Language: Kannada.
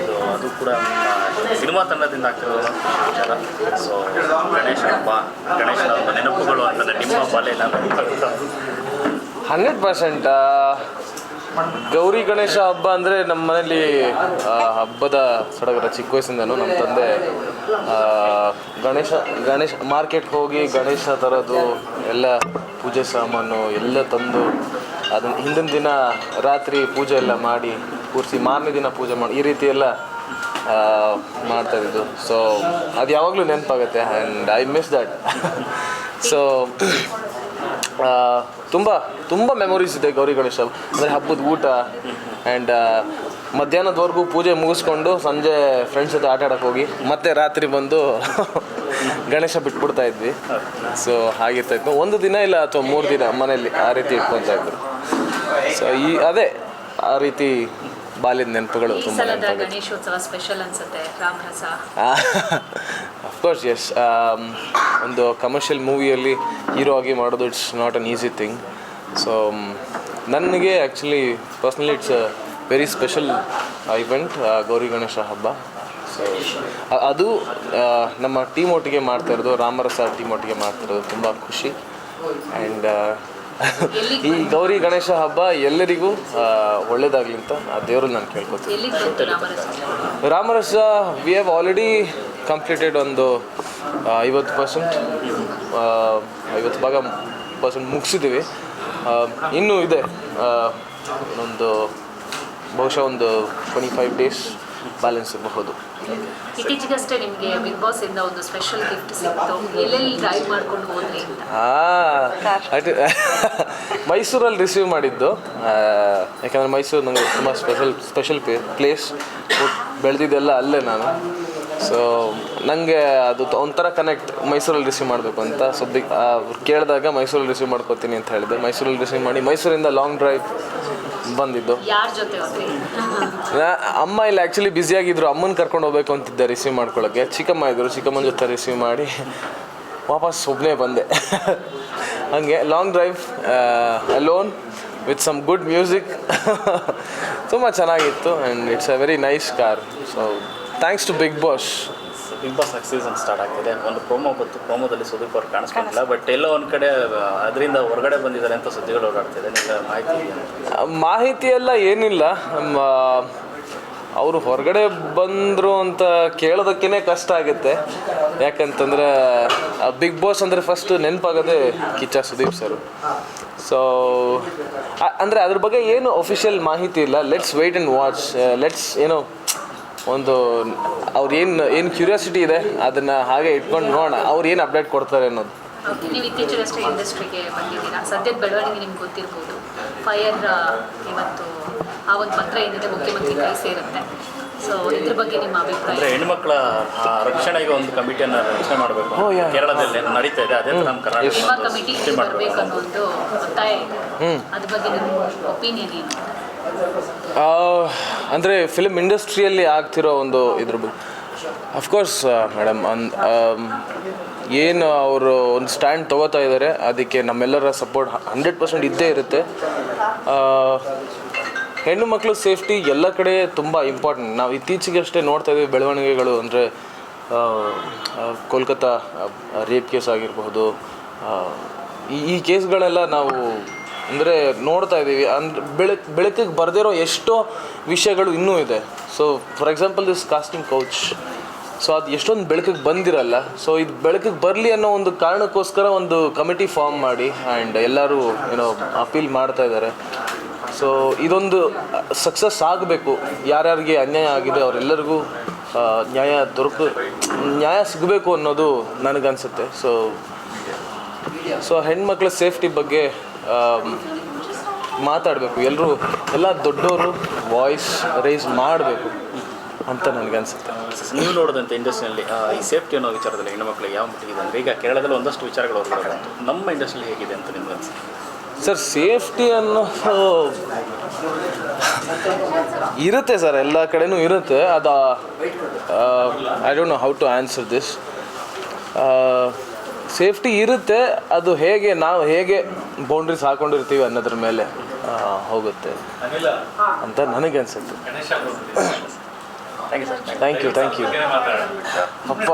ಇದು ಅದು ಕೂಡ ಸಿನಿಮಾ ತಂಡದಿಂದ ಆಗ್ತಿರೋದು ವಿಚಾರ ಸೊ ಗಣೇಶ ಹಬ್ಬ, ಗಣೇಶನ ಒಂದು ನೆನಪುಗಳು ಅಂತಂದರೆ ನಿಮ್ಮ ಬಾಲ್ಯ ಹಂಡ್ರೆಡ್ ಪರ್ಸೆಂಟ್ ಗೌರಿ ಗಣೇಶ ಹಬ್ಬ ಅಂದರೆ ನಮ್ಮ ಮನೇಲಿ ಹಬ್ಬದ ಸಡಗರ ಚಿಕ್ಕ ವಯಸ್ಸಿಂದನೂ ನಮ್ಮ ತಂದೆ ಗಣೇಶ ಗಣೇಶ ಮಾರ್ಕೆಟ್ಗೆ ಹೋಗಿ ಗಣೇಶ ತರೋದು, ಎಲ್ಲ ಪೂಜೆ ಸಾಮಾನು ಎಲ್ಲ ತಂದು ಅದನ್ನು ಹಿಂದಿನ ದಿನ ರಾತ್ರಿ ಪೂಜೆ ಎಲ್ಲ ಮಾಡಿ, ಕೂರಿಸಿ ಮಾರನೇ ದಿನ ಪೂಜೆ ಮಾಡಿ, ಈ ರೀತಿ ಎಲ್ಲ ಮಾಡ್ತಾ ಇದ್ದು. ಸೊ ಅದು ಯಾವಾಗಲೂ ನೆನಪಾಗುತ್ತೆ and I miss that so ತುಂಬ ತುಂಬ ಮೆಮೊರೀಸ್ ಇದೆ ಗೌರಿ ಗಣೇಶ. ಅಂದರೆ ಹಬ್ಬದ ಊಟ ಆ್ಯಂಡ್ ಮಧ್ಯಾಹ್ನದವರೆಗೂ ಪೂಜೆ ಮುಗಿಸ್ಕೊಂಡು ಸಂಜೆ ಫ್ರೆಂಡ್ಸ್ ಜೊತೆ ಆಟ ಆಡೋಕೆ ಹೋಗಿ, ಮತ್ತೆ ರಾತ್ರಿ ಬಂದು ಗಣೇಶ ಬಿಟ್ಬಿಡ್ತಾ ಇದ್ವಿ. ಸೊ ಹಾಗಿರ್ತಾ ಇತ್ತು. ಒಂದು ದಿನ ಇಲ್ಲ ಅಥವಾ ಮೂರು ದಿನ ಮನೆಯಲ್ಲಿ ಆ ರೀತಿ ಇಟ್ಕೊತಾ ಇದ್ರು. ಸೊ ಈ ಅದೇ ಆ ರೀತಿ ಬಾಲ್ಯದ ನೆನಪುಗಳು ತುಂಬ ಗಣೇಶೋತ್ಸವ ಸ್ಪೆಷಲ್ ಅನ್ಸುತ್ತೆ ರಾಮರಸ ಅಫ್ಕೋರ್ಸ್ ಎಸ್ ಒಂದು ಕಮರ್ಷಿಯಲ್ ಮೂವಿಯಲ್ಲಿ ಹೀರೋ ಆಗಿ ಮಾಡೋದು it's not an easy thing so ನನಗೆ actually personally it's very special event Gauri Ganesha ಹಬ್ಬ. ಅದು ನಮ್ಮ ಟೀಮ್ ಒಟ್ಟಿಗೆ ಮಾಡ್ತಾ ಇರೋದು ರಾಮರಸ ಟೀಮ್ ಒಟ್ಟಿಗೆ ಮಾಡ್ತಾ ಇರೋದು ತುಂಬ ಖುಷಿ. ಆ್ಯಂಡ್ ಈ ಗೌರಿ ಗಣೇಶ ಹಬ್ಬ ಎಲ್ಲರಿಗೂ ಒಳ್ಳೇದಾಗಲಿ ಅಂತ ಆ ದೇವ್ರಲ್ಲಿ ನಾನು ಕೇಳ್ಕೊತೀನಿ. Ramarasa we have already completed ಒಂದು ಐವತ್ತು ಪರ್ಸೆಂಟ್ ಐವತ್ತು ಭಾಗ ಪರ್ಸೆಂಟ್ ಮುಗಿಸಿದ್ದೀವಿ ಇನ್ನೂ ಇದೆ ಒಂದು ಬಹುಶಃ ಒಂದು ಟ್ವೆಂಟಿ ಫೈವ್ ಡೇಸ್ ಬ್ಯಾಲೆನ್ಸ್ ಇರಬಹುದು. ಇತ್ತೀಚೆಗಷ್ಟೇ ನಿಮಗೆ ಬಿಗ್ ಬಾಸ್ ಇಂದ ಒಂದು ಸ್ಪೆಷಲ್ ಗಿಫ್ಟ್ ಸಿಕ್ತು. ಎಲ್ಲೆಲ್ಲಿ ಡ್ರೈವ್ ಮಾಡ್ಕೊಂಡು ಹೋದ್ರಿ ಅಂತ? ಅದು ಮೈಸೂರಲ್ಲಿ ರಿಸೀವ್ ಮಾಡಿದ್ದು. ಯಾಕಂದ್ರೆ ಮೈಸೂರು ನನಗೆ ತುಂಬ ಸ್ಪೆಷಲ್ ಸ್ಪೆಷಲ್ ಪ್ಲೇ ಪ್ಲೇಸ್ ಬೆಳೆದಿದ್ದೆಲ್ಲ ಅಲ್ಲೇ ನಾನು. ಸೊ ನನಗೆ ಅದು ಒಂಥರ ಕನೆಕ್ಟ್ ಮೈಸೂರಲ್ಲಿ ರಿಸೀವ್ ಮಾಡಬೇಕು ಅಂತ. ಸೊ ಅವ್ರು ಕೇಳಿದಾಗ ಮೈಸೂರಲ್ಲಿ ರಿಸೀವ್ ಮಾಡ್ಕೋತೀನಿ ಅಂತ ಹೇಳಿದೆ ಮೈಸೂರಲ್ಲಿ ರಿಸೀವ್ ಮಾಡಿ ಮೈಸೂರಿಂದ ಲಾಂಗ್ ಡ್ರೈವ್ ಬಂದಿದ್ದು. ಯಾರ ಜೊತೆ ಹೋದ್ರಿ? ನಾ- ಅಮ್ಮ ಇಲ್ಲಿ ಆ್ಯಕ್ಚುಲಿ ಬ್ಯುಸಿಯಾಗಿದ್ರು ಅಮ್ಮನ ಕರ್ಕೊಂಡು ಹೋಗ್ಬೇಕು ಅಂತಿದ್ದೆ ರಿಸೀವ್ ಮಾಡ್ಕೊಳ್ಳೋಕೆ. ಚಿಕ್ಕಮ್ಮ ಇದ್ದರು ಚಿಕ್ಕಮ್ಮನ ಜೊತೆ ರಿಸೀವ್ ಮಾಡಿ ವಾಪಸ್ ಒಬ್ಬನೇ ಬಂದೆ. ಹಾಗೆ long drive alone with some good music ತುಂಬ ಚೆನ್ನಾಗಿತ್ತು and it's a very nice car so thanks to Bigg Boss Bigg Boss next season start ಆಗ್ತಿದೆ. ಒಂದು ಪ್ರೋಮೋ ಬಂತು. ಪ್ರೋಮೋದಲ್ಲಿ ಸುದೀಪ್ ಅವ್ರು ಕಾಣಿಸ್ಕೊಂಡಿಲ್ಲ ಬಟ್ ಎಲ್ಲೋ ಒಂದು ಕಡೆ ಅದರಿಂದ ಹೊರಗಡೆ ಬಂದಿದ್ದಾರೆ ಅಂತ ಸುದ್ದಿಗಳು ಓಡಾಡ್ತಿದೆ. ನಿಮಗೆ ಮಾಹಿತಿ? ಮಾಹಿತಿ ಎಲ್ಲ ಏನಿಲ್ಲ. ಅವರು ಹೊರಗಡೆ ಬಂದರು ಅಂತ ಕೇಳೋದಕ್ಕೇ ಕಷ್ಟ ಆಗುತ್ತೆ. ಯಾಕಂತಂದರೆ ಬಿಗ್ ಬಾಸ್ ಅಂದರೆ ಫಸ್ಟ್ ನೆನಪಾಗೋದೇ ಕಿಚ್ಚ ಸುದೀಪ್ ಸರ್. ಸೊ ಅಂದರೆ ಅದ್ರ ಬಗ್ಗೆ ಏನು ಅಫಿಷಿಯಲ್ ಮಾಹಿತಿ ಇಲ್ಲ. Let's wait and watch let's ಏನೋ ಒಂದು ಅವ್ರು ಏನು ಏನು ಕ್ಯೂರಿಯಾಸಿಟಿ ಇದೆ ಅದನ್ನು ಹಾಗೆ ಇಟ್ಕೊಂಡು ನೋಡೋಣ ಅವ್ರು ಏನು ಅಪ್ಡೇಟ್ ಕೊಡ್ತಾರೆ ಅನ್ನೋದು. ಓಕೆ ನೀವು ಇತ್ತೀಚೆಗಷ್ಟೇ ಇಂಡಸ್ಟ್ರಿಗೆ ಬಂದಿದ್ದೀರಾ? ಸದ್ಯದ ಬೆಳವಣಿಗೆ ನಿಮ್ಗೆ ಗೊತ್ತಿರ್ಬೋದು. ಫೈರ್ ಇವತ್ತು ಆ ಒಂದು ಪತ್ರ ಏನಿದೆ ಮುಖ್ಯಮಂತ್ರಿ ಕೈ ಸೇರುತ್ತೆ. ಸೊ ಇದ್ರ ಬಗ್ಗೆ ನಿಮ್ಮ ಅಂದ್ರೆ ಅಭಿಪ್ರಾಯ ಹೆಣ್ಮಕ್ಳ ಆ, ರಕ್ಷಣೆಗೆ ಒಂದು ಕಮಿಟಿಯನ್ನು ರಚನೆ ಮಾಡಬೇಕು. Oh. ಕೇರಳದಲ್ಲಿ ನಡೀತಾ ಇದೆ ಅದೇ ನಮ್ಮ ಕರ್ನಾಟಕ ಕಮಿಟಿ ಬರಬೇಕು ಮಾಡಬೇಕು. ಅನ್ನೋ ಒಂದು ಒತ್ತಾಯ ಇದೆ. ಅದ್ರ ಬಗ್ಗೆ ನಿಮ್ಮ ಒಪಿನಿಯನ್ ಏನು? ಅಂದರೆ ಫಿಲ್ಮ್ ಇಂಡಸ್ಟ್ರಿಯಲ್ಲಿ ಆಗ್ತಿರೋ ಒಂದು ಇದ್ರ ಬಗ್ಗೆ ಅಫ್ಕೋರ್ಸ್ ಮೇಡಮ್ ಅನ್ ಏನು ಅವರು ಒಂದು ಸ್ಟ್ಯಾಂಡ್ ತಗೋತಾ ಇದ್ದಾರೆ ಅದಕ್ಕೆ ನಮ್ಮೆಲ್ಲರ ಸಪೋರ್ಟ್ ಹಂಡ್ರೆಡ್ ಪರ್ಸೆಂಟ್ ಇದ್ದೇ ಇರುತ್ತೆ. ಹೆಣ್ಣು ಮಕ್ಕಳು ಸೇಫ್ಟಿ ಎಲ್ಲ ಕಡೆ ತುಂಬ ಇಂಪಾರ್ಟೆಂಟ್ ನಾವು ಇತ್ತೀಚೆಗಷ್ಟೇ ನೋಡ್ತಾ ಇದ್ದೀವಿ ಬೆಳವಣಿಗೆಗಳು, ಅಂದರೆ ಕೋಲ್ಕತ್ತಾ ರೇಪ್ ಕೇಸ್ ಆಗಿರಬಹುದು ಈ ಕೇಸ್ಗಳೆಲ್ಲ ನಾವು ಅಂದರೆ ನೋಡ್ತಾ ಇದ್ದೀವಿ. ಅಂದ್ರೆ ಬೆಳಕ್ ಬೆಳಕಿಗೆ ಬರ್ದಿರೋ ಎಷ್ಟೋ ವಿಷಯಗಳು ಇನ್ನೂ ಇದೆ. So for example this casting couch so ಅದು ಎಷ್ಟೊಂದು ಬೆಳಕಿಗೆ ಬಂದಿರಲ್ಲ. ಸೊ ಇದು ಬೆಳಕಿಗೆ ಬರಲಿ ಅನ್ನೋ ಒಂದು ಕಾರಣಕ್ಕೋಸ್ಕರ ಒಂದು ಕಮಿಟಿ ಫಾರ್ಮ್ ಮಾಡಿ ಆ್ಯಂಡ್ ಎಲ್ಲರೂ ಏನೋ ಅಪೀಲ್ ಮಾಡ್ತಾ ಇದ್ದಾರೆ. ಸೊ ಇದೊಂದು ಸಕ್ಸಸ್ ಆಗಬೇಕು. ಯಾರ್ಯಾರಿಗೆ ಅನ್ಯಾಯ ಆಗಿದೆ ಅವರೆಲ್ಲರಿಗೂ ನ್ಯಾಯ ದೊರಕು, ನ್ಯಾಯ ಸಿಗಬೇಕು ಅನ್ನೋದು ನನಗನ್ಸುತ್ತೆ. ಸೊ ಸೊ ಹೆಣ್ಮಕ್ಳ ಸೇಫ್ಟಿ ಬಗ್ಗೆ ಮಾತಾಡಬೇಕು. ಎಲ್ಲರೂ ಎಲ್ಲ ದೊಡ್ಡವರು ವಾಯ್ಸ್ ರೈಸ್ ಮಾಡಬೇಕು ಅಂತ ನನಗನ್ಸುತ್ತೆ ನೀವು ನೋಡಿದಂಥ ಇಂಡಸ್ಟ್ರಿಯಲ್ಲಿ ಈ ಸೇಫ್ಟಿ ಅನ್ನೋ ವಿಚಾರದಲ್ಲಿ ಹೆಣ್ಣು ಮಕ್ಕಳಿಗೆ ಯಾವ ಮಟ್ಟಿಗೆ ಅಂದರೆ ಈಗ ಕೇರಳದಲ್ಲಿ ಒಂದಷ್ಟು ವಿಚಾರಗಳು ಹೊರಗಡೆ ನಮ್ಮ ಇಂಡಸ್ಟ್ರಿಯಲ್ಲಿ ಹೇಗಿದೆ ಅಂತ ನಿಮ್ಗೆ ಅನ್ಸುತ್ತೆ? ಸರ್ ಸೇಫ್ಟಿ ಅನ್ನೋ ಇರುತ್ತೆ ಸರ್ ಎಲ್ಲ ಕಡೆನೂ ಇರುತ್ತೆ. ಅದು I don't know how to answer this safety ಇರುತ್ತೆ ಅದು ಹೇಗೆ ನಾವು ಹೇಗೆ ಬೌಂಡ್ರೀಸ್ ಹಾಕೊಂಡಿರ್ತೀವಿ ಅನ್ನೋದ್ರ ಮೇಲೆ ಆ, ಹೋಗುತ್ತೆ. ಅಂತ ನನಗೆ ಅನ್ಸುತ್ತೆ thank you sir thank you thank you ಅಪ್ಪ.